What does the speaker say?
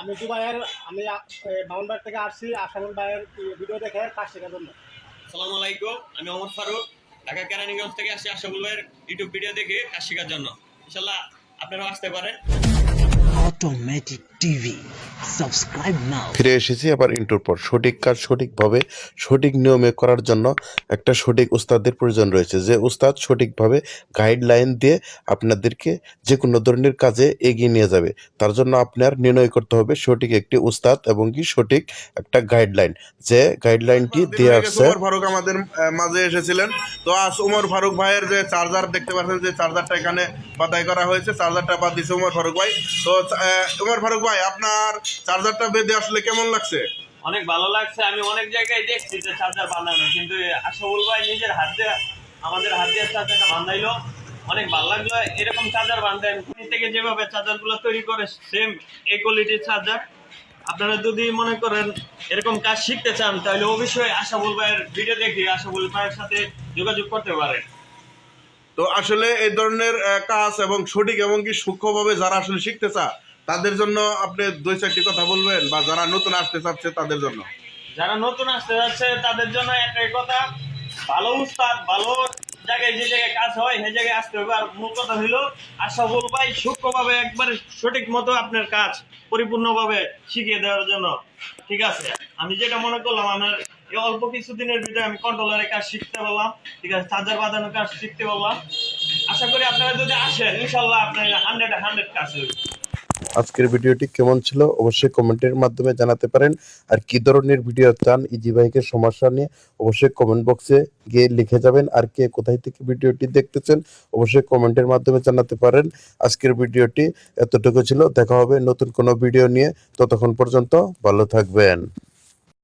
আমি তো দুবাইয়ের আমি মাউন্টবাড়ি থেকে আসছি আসামুল ভাইয়ের ভিডিও দেখে কাজ শেখার জন্য। সালাম আলাইকুম আমি অমর ফারুক ঢাকা কেরানীগঞ্জ থেকে আসছি আশাবুল ভাইয়ের ইউটিউব ভিডিও দেখে কাজ শেখার জন্য। ইনশাল্লাহ আপনারাও আসতে পারেন। Automatic TV. Subscribe now. ফিরে এসেছি আবার ইন্টুর পর। সঠিক কাজ সঠিকভাবে সঠিক নিয়মে করার জন্য একটা সঠিক উস্তাদের প্রয়োজন রয়েছে। যে উস্তাদ সঠিকভাবে গাইডলাইন দিয়ে আপনাদেরকে যে কোনো ধরনের কাজে এগিয়ে নিয়ে যাবে তার জন্য আপনার নির্ণয় করতে হবে সঠিক একটি উস্তাদ এবং কি সঠিক একটা গাইডলাইন যে গাইডলাইনটি দেওয়া আছে উমর ফারুক আমাদের মাঝে এসেছিলেন। তো আজ উমর ফারুক ভাইয়ের যে চার্জার দেখতে পাচ্ছেন যে চার্জারটা এখানে বাদাই করা হয়েছে চার্জারটা বাদ দিছে উমর ফারুক ভাই। তো উমর ফারুক ভাই আপনার চার্জারটা বেঁধে আসলে কেমন লাগছে? অনেক ভালো লাগছে আমি অনেক জায়গায় দেখছি যে চার্জার বাঁধানো কিন্তু আশাফুল ভাই নিজের হাত দিয়ে আমাদের হাত দিয়ে চার্জারটা বাঁধাইলো অনেক ভালো লাগল এরকম চার্জার কোম্পানি থেকে যেভাবে চার্জারগুলো তৈরি করে সেম এই কোয়ালিটির চার্জার। আপনারা যদি মনে করেন এরকম কাজ শিখতে চান তাহলে অবশ্যই আশাফুল ভাইয়ের ভিডিও দেখে আশাফুল ভাইয়ের সাথে যোগাযোগ করতে পারেন। তো আসলে এই ধরনের কাজ এবং সঠিক এবং কি সূক্ষ্মভাবে যারা আসলে শিখতে চা তাদের জন্য আপনি দুই চারটি কথা বলবেন বা যারা নতুন আসতে চাচ্ছে তাদের জন্য? যারা নতুন আসতে যাচ্ছে তাদের জন্য একটাই কথা, ভালো উস্তাদ, ভালো জায়গায় যে জায়গায় কাজ হয়, সেই জায়গায় আসতে হবে। আর মূল কথা হইল আশাফুল ভাই, সূক্ষ্মভাবে একবার সঠিক মতো আপনার কাজ পরিপূর্ণভাবে শিখিয়ে দেওয়ার জন্য। ঠিক আছে? আমি যেটা মনে করলাম আমার এই অল্প কিছুদিনের ভিতরে আমি কন্ট্রোলারের কাজ শিখতে পারলাম। ঠিক আছে? চার্জার বাঁধানোর কাজ শিখতে পারলাম। আশা করি আপনারা যদি আসেন, ইনশাল্লাহ আপনার হান্ড্রেড হান্ড্রেড কাজ হবে আজকের ভিডিওটি কেমন ছিল অবশ্যই কমেন্টের মাধ্যমে জানাতে পারেন। আর কি ধরনের ভিডিও চান ইজি বাইকের সমস্যা নিয়ে অবশ্যই কমেন্ট বক্সে গিয়ে লিখে যাবেন। আর কে কোথায় থেকে ভিডিওটি দেখতেছেন অবশ্যই কমেন্টের মাধ্যমে জানাতে পারেন। আজকের ভিডিওটি এতটুকু ছিল। দেখা হবে নতুন কোনো ভিডিও নিয়ে। ততক্ষণ পর্যন্ত ভালো থাকবেন।